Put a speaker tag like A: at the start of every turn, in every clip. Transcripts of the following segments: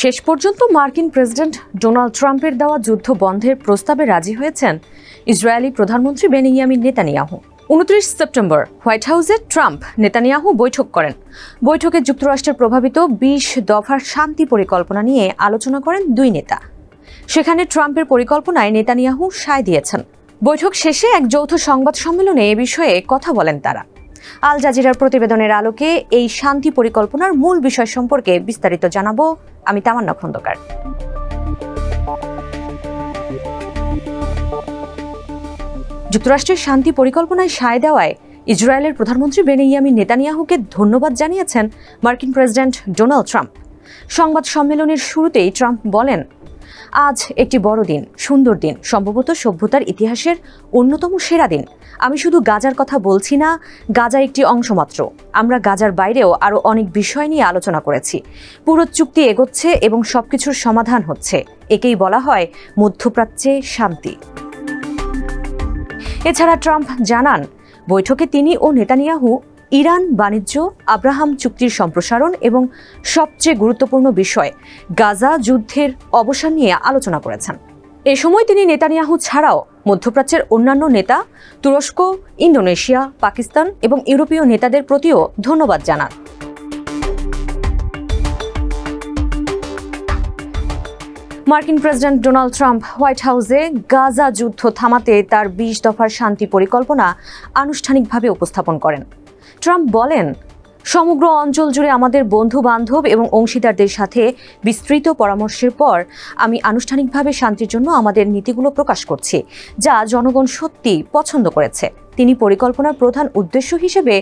A: শেষ পর্যন্ত মার্কিন প্রেসিডেন্ট ডোনাল্ড ট্রাম্পের দেওয়া যুদ্ধ বন্ধের প্রস্তাবে রাজি হয়েছেন ইসরায়েলি প্রধানমন্ত্রী বেনিয়ামিন নেতানিয়াহু উনত্রিশ সেপ্টেম্বর হোয়াইট হাউসে ট্রাম্প নেতানিয়াহু বৈঠক করেন বৈঠকে যুক্তরাষ্ট্রের প্রভাবিত বিশ দফার শান্তি পরিকল্পনা নিয়ে আলোচনা করেন দুই নেতা সেখানে ট্রাম্পের পরিকল্পনায় নেতানিয়াহু সায় দিয়েছেন বৈঠক শেষে এক যৌথ সংবাদ সম্মেলনে এ বিষয়ে কথা বলেন তারা আল জাজিরার প্রতিবেদনের আলোকে এই শান্তি পরিকল্পনার মূল বিষয় সম্পর্কে বিস্তারিত জানাবো আমি তামান্না খন্দকার যুক্তরাষ্ট্রের শান্তি পরিকল্পনায় সায় দেওয়ায় ইসরায়েলের প্রধানমন্ত্রী বেনিয়ামিন নেতানিয়াহুকে ধন্যবাদ জানিয়েছেন মার্কিন প্রেসিডেন্ট ডোনাল্ড ট্রাম্প সংবাদ সম্মেলনের শুরুতেই ট্রাম্প বলেন আজ একটি বড় দিন সুন্দর দিন সম্ভবত সভ্যতার ইতিহাসের অন্যতম সেরা দিন আমি শুধু গাজার কথা বলছি না গাজা একটি অংশ মাত্র আমরা গাজার বাইরেও আরও অনেক বিষয় নিয়ে আলোচনা করেছি পুরো চুক্তি এগোচ্ছে এবং সবকিছুর সমাধান হচ্ছে একেই বলা হয় মধ্যপ্রাচ্যে শান্তি এছাড়া ট্রাম্প জানান বৈঠকে তিনি ও নেতানিয়াহু ইরান বাণিজ্য আব্রাহাম চুক্তির সম্প্রসারণ এবং সবচেয়ে গুরুত্বপূর্ণ বিষয় গাজা যুদ্ধের অবসান নিয়ে আলোচনা করেছেন এ সময় তিনি নেতানিয়াহু ছাড়াও মধ্যপ্রাচ্যের অন্যান্য নেতা তুরস্ক ইন্দোনেশিয়া পাকিস্তান এবং ইউরোপীয় নেতাদের প্রতিও ধন্যবাদ জানান মার্কিন প্রেসিডেন্ট ডোনাল্ড ট্রাম্প হোয়াইট হাউসে গাজা যুদ্ধ থামাতে তার বিশ দফার শান্তি পরিকল্পনা আনুষ্ঠানিকভাবে উপস্থাপন করেন ট্রাম্প বলেন সমগ্র অঞ্চল জুড়ে আমাদের বন্ধু বান্ধব এবং অংশীদারদের সাথে বিস্তৃত পরামর্শের পর আমি আনুষ্ঠানিকভাবে শান্তির জন্য আমাদের নীতিগুলো প্রকাশ করছি যা জনগণ সত্যি পছন্দ করেছে তিনি পরিকল্পনার প্রধান উদ্দেশ্য হিসেবে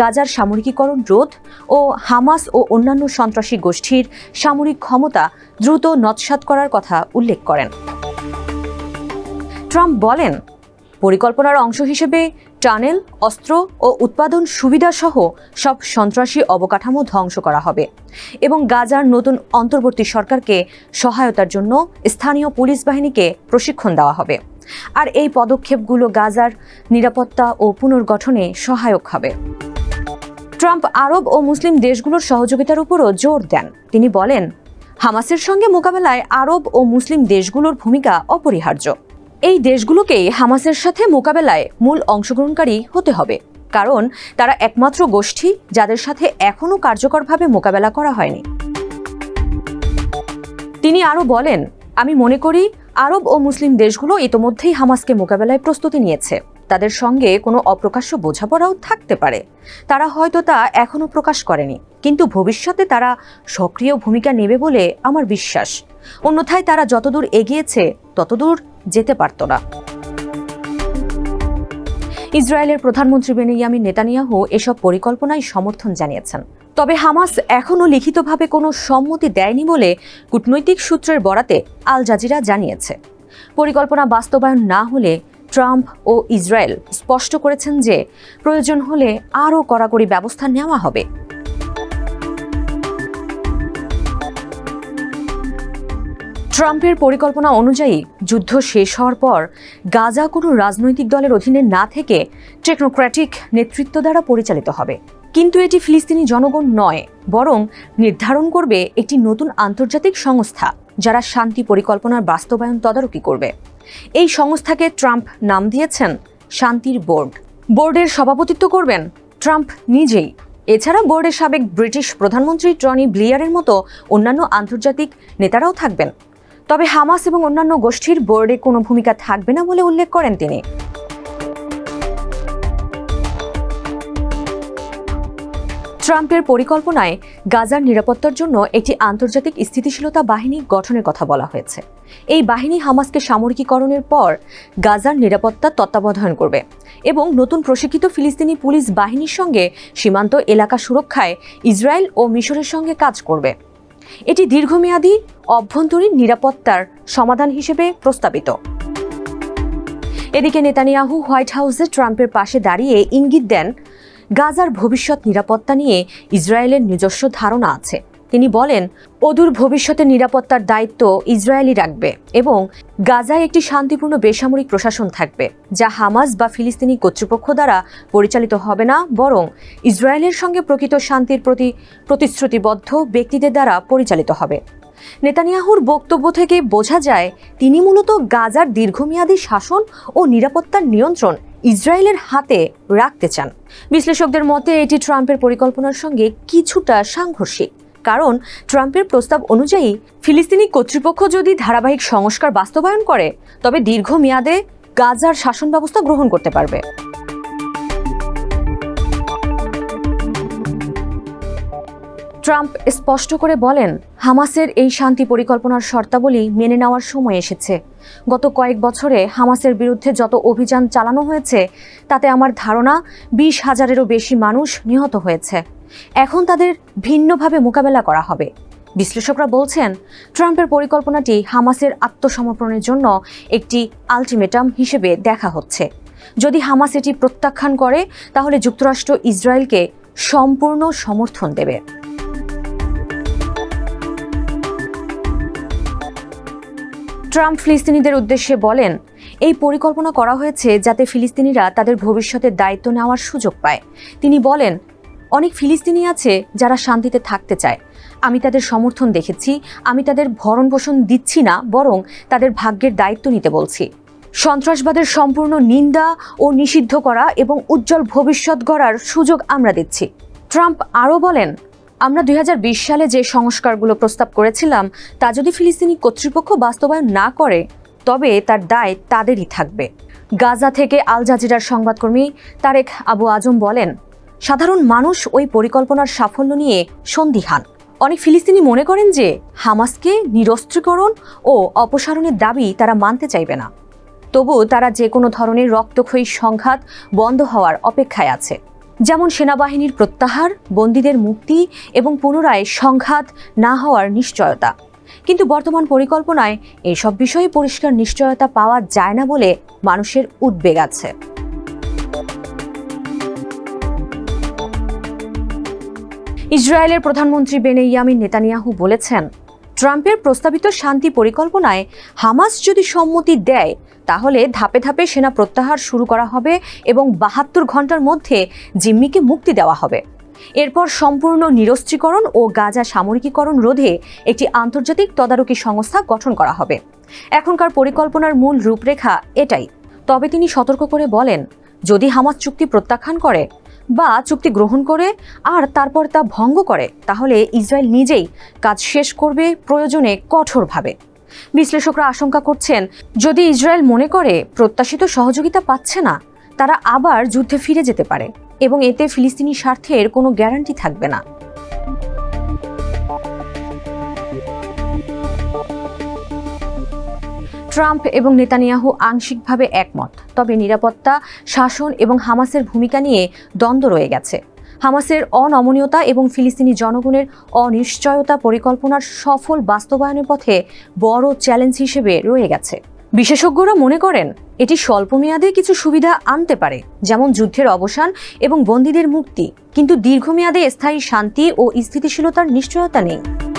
A: গাজার সামরিকীকরণ রোধ ও হামাস ও অন্যান্য সন্ত্রাসী গোষ্ঠীর সামরিক ক্ষমতা দ্রুত নৎসাত করার কথা উল্লেখ করেন ট্রাম্প বলেন পরিকল্পনার অংশ হিসেবে টানেল অস্ত্র ও উৎপাদন সুবিধাসহ সব সন্ত্রাসী অবকাঠামো ধ্বংস করা হবে এবং গাজার নতুন অন্তর্বর্তী সরকারকে সহায়তার জন্য স্থানীয় পুলিশ বাহিনীকে প্রশিক্ষণ দেওয়া হবে আর এই পদক্ষেপগুলো গাজার নিরাপত্তা ও পুনর্গঠনে সহায়ক হবে ট্রাম্প আরব ও মুসলিম দেশগুলোর সহযোগিতার উপরও জোর দেন তিনি বলেন হামাসের সঙ্গে মোকাবেলায় আরব ও মুসলিম দেশগুলোর ভূমিকা অপরিহার্য এই দেশগুলোকেই হামাসের সাথে মোকাবেলায় মূল অংশগ্রহণকারী হতে হবে কারণ তারা একমাত্র গোষ্ঠী যাদের সাথে এখনও কার্যকরভাবে মোকাবেলা করা হয়নি তিনি আরও বলেন আমি মনে করি আরব ও মুসলিম দেশগুলো ইতোমধ্যেই হামাসকে মোকাবেলায় প্রস্তুতি নিয়েছে তাদের সঙ্গে কোনো অপ্রকাশ্য বোঝাপড়াও থাকতে পারে তারা হয়তো তা এখনও প্রকাশ করেনি কিন্তু ভবিষ্যতে তারা সক্রিয় ভূমিকা নেবে বলে আমার বিশ্বাস অন্যথায় তারা যতদূর এগিয়েছে ততদূর যেতে পারত না ইসরায়েলের প্রধানমন্ত্রী বেনিয়ামি নেতানিয়াহু এসব পরিকল্পনায় সমর্থন জানিয়েছেন তবে হামাস এখনও লিখিতভাবে কোনো সম্মতি দেয়নি বলে কূটনৈতিক সূত্রের বরাতে আল জাজিরা জানিয়েছে পরিকল্পনা বাস্তবায়ন না হলে ট্রাম্প ও ইসরায়েল স্পষ্ট করেছেন যে প্রয়োজন হলে আরও কড়াকড়ি ব্যবস্থা নেওয়া হবে ট্রাম্পের পরিকল্পনা অনুযায়ী যুদ্ধ শেষ হওয়ার পর গাজা কোনো রাজনৈতিক দলের অধীনে না থেকে টেকনোক্র্যাটিক নেতৃত্ব দ্বারা পরিচালিত হবে কিন্তু এটি ফিলিস্তিনি জনগণ নয় বরং নির্ধারণ করবে একটি নতুন আন্তর্জাতিক সংস্থা যারা শান্তি পরিকল্পনার বাস্তবায়ন তদারকি করবে এই সংস্থাকে ট্রাম্প নাম দিয়েছেন শান্তির বোর্ড বোর্ডের সভাপতিত্ব করবেন ট্রাম্প নিজেই এছাড়া বোর্ডের সাবেক ব্রিটিশ প্রধানমন্ত্রী টনি ব্লিয়ারের মতো অন্যান্য আন্তর্জাতিক নেতারাও থাকবেন তবে হামাস এবং অন্যান্য গোষ্ঠীর বোর্ডে কোনো ভূমিকা থাকবে না বলে উল্লেখ করেন তিনি ট্রাম্পের পরিকল্পনায় গাজার নিরাপত্তার জন্য একটি আন্তর্জাতিক স্থিতিশীলতা বাহিনী গঠনের কথা বলা হয়েছে এই বাহিনী হামাসকে সামরিকীকরণের পর গাজার নিরাপত্তা তত্ত্বাবধান করবে এবং নতুন প্রশিক্ষিত ফিলিস্তিনি পুলিশ বাহিনীর সঙ্গে সীমান্ত এলাকা সুরক্ষায় ইসরায়েল ও মিশরের সঙ্গে কাজ করবে এটি দীর্ঘমেয়াদী অভ্যন্তরীণ নিরাপত্তার সমাধান হিসেবে প্রস্তাবিত এদিকে নেতানিয়াহু হোয়াইট হাউসে ট্রাম্পের পাশে দাঁড়িয়ে ইঙ্গিত দেন গাজার ভবিষ্যৎ নিরাপত্তা নিয়ে ইসরায়েলের নিজস্ব ধারণা আছে তিনি বলেন অদূর ভবিষ্যতে নিরাপত্তার দায়িত্ব ইসরায়েলই রাখবে এবং গাজায় একটি শান্তিপূর্ণ বেসামরিক প্রশাসন থাকবে যা হামাস বা ফিলিস্তিনি কর্তৃপক্ষ দ্বারা পরিচালিত হবে না বরং ইসরায়েলের সঙ্গে প্রকৃত শান্তির প্রতি প্রতিশ্রুতিবদ্ধ ব্যক্তিদের দ্বারা পরিচালিত হবে নেতানিয়াহুর বক্তব্য থেকে বোঝা যায় তিনি মূলত গাজার দীর্ঘমেয়াদী শাসন ও নিরাপত্তার নিয়ন্ত্রণ ইসরায়েলের হাতে রাখতে চান বিশ্লেষকদের মতে এটি ট্রাম্পের পরিকল্পনার সঙ্গে কিছুটা সাংঘর্ষিক কারণ ট্রাম্পের প্রস্তাব অনুযায়ী ফিলিস্তিনি কর্তৃপক্ষ যদি ধারাবাহিক সংস্কার বাস্তবায়ন করে তবে দীর্ঘ মেয়াদে গাজার শাসন ব্যবস্থা গ্রহণ করতে পারবে ট্রাম্প স্পষ্ট করে বলেন হামাসের এই শান্তি পরিকল্পনার শর্তাবলী মেনে নেওয়ার সময় এসেছে গত কয়েক বছরে হামাসের বিরুদ্ধে যত অভিযান চালানো হয়েছে তাতে আমার ধারণা বিশ হাজারেরও বেশি মানুষ নিহত হয়েছে এখন তাদের ভিন্নভাবে মোকাবেলা করা হবে বিশ্লেষকরা বলছেন ট্রাম্পের পরিকল্পনাটি হামাসের আত্মসমর্পণের জন্য একটি আলটিমেটাম হিসেবে দেখা হচ্ছে যদি হামাস এটি প্রত্যাখ্যান করে তাহলে যুক্তরাষ্ট্র ইসরায়েলকে সম্পূর্ণ সমর্থন দেবে ট্রাম্প ফিলিস্তিনিদের উদ্দেশ্যে বলেন এই পরিকল্পনা করা হয়েছে যাতে ফিলিস্তিনিরা তাদের ভবিষ্যতে দায়িত্ব নেওয়ার সুযোগ পায় তিনি বলেন অনেক ফিলিস্তিনি আছে যারা শান্তিতে থাকতে চায় আমি তাদের সমর্থন দেখেছি আমি তাদের ভরণ পোষণ দিচ্ছি না বরং তাদের ভাগ্যের দায়িত্ব নিতে বলছি সন্ত্রাসবাদের সম্পূর্ণ নিন্দা ও নিষিদ্ধ করা এবং উজ্জ্বল ভবিষ্যৎ গড়ার সুযোগ আমরা দিচ্ছি ট্রাম্প আরও বলেন আমরা দুই সালে যে সংস্কারগুলো প্রস্তাব করেছিলাম তা যদি ফিলিস্তিনি কর্তৃপক্ষ বাস্তবায়ন না করে তবে তার দায় তাদেরই থাকবে গাজা থেকে আল জাজিরার সংবাদকর্মী তারেক আবু আজম বলেন সাধারণ মানুষ ওই পরিকল্পনার সাফল্য নিয়ে সন্দিহান অনেক ফিলিস্তিনি মনে করেন যে হামাসকে নিরস্ত্রীকরণ ও অপসারণের দাবি তারা মানতে চাইবে না তবু তারা যে কোনো ধরনের রক্তক্ষয়ী সংঘাত বন্ধ হওয়ার অপেক্ষায় আছে যেমন সেনাবাহিনীর প্রত্যাহার বন্দীদের মুক্তি এবং পুনরায় সংঘাত না হওয়ার নিশ্চয়তা কিন্তু বর্তমান পরিকল্পনায় এসব বিষয়ে পরিষ্কার নিশ্চয়তা পাওয়া যায় না বলে মানুষের উদ্বেগ আছে ইসরায়েলের প্রধানমন্ত্রী বেনে ইয়ামিন নেতানিয়াহু বলেছেন ট্রাম্পের প্রস্তাবিত শান্তি পরিকল্পনায় হামাস যদি সম্মতি দেয় তাহলে ধাপে ধাপে সেনা প্রত্যাহার শুরু করা হবে এবং বাহাত্তর ঘন্টার মধ্যে জিম্মিকে মুক্তি দেওয়া হবে এরপর সম্পূর্ণ নিরস্ত্রীকরণ ও গাজা সামরিকীকরণ রোধে একটি আন্তর্জাতিক তদারকি সংস্থা গঠন করা হবে এখনকার পরিকল্পনার মূল রূপরেখা এটাই তবে তিনি সতর্ক করে বলেন যদি হামাস চুক্তি প্রত্যাখ্যান করে বা চুক্তি গ্রহণ করে আর তারপর তা ভঙ্গ করে তাহলে ইসরায়েল নিজেই কাজ শেষ করবে প্রয়োজনে কঠোরভাবে বিশ্লেষকরা আশঙ্কা করছেন যদি ইসরায়েল মনে করে প্রত্যাশিত সহযোগিতা পাচ্ছে না তারা আবার যুদ্ধে ফিরে যেতে পারে এবং এতে ফিলিস্তিনি স্বার্থের কোনো গ্যারান্টি থাকবে না ট্রাম্প এবং নেতানিয়াহু আংশিকভাবে একমত তবে নিরাপত্তা শাসন এবং হামাসের ভূমিকা নিয়ে দ্বন্দ্ব রয়ে গেছে হামাসের অনমনীয়তা এবং ফিলিস্তিনি জনগণের অনিশ্চয়তা পরিকল্পনার সফল বাস্তবায়নের পথে বড় চ্যালেঞ্জ হিসেবে রয়ে গেছে বিশেষজ্ঞরা মনে করেন এটি স্বল্পমেয়াদে কিছু সুবিধা আনতে পারে যেমন যুদ্ধের অবসান এবং বন্দীদের মুক্তি কিন্তু দীর্ঘমেয়াদে স্থায়ী শান্তি ও স্থিতিশীলতার নিশ্চয়তা নেই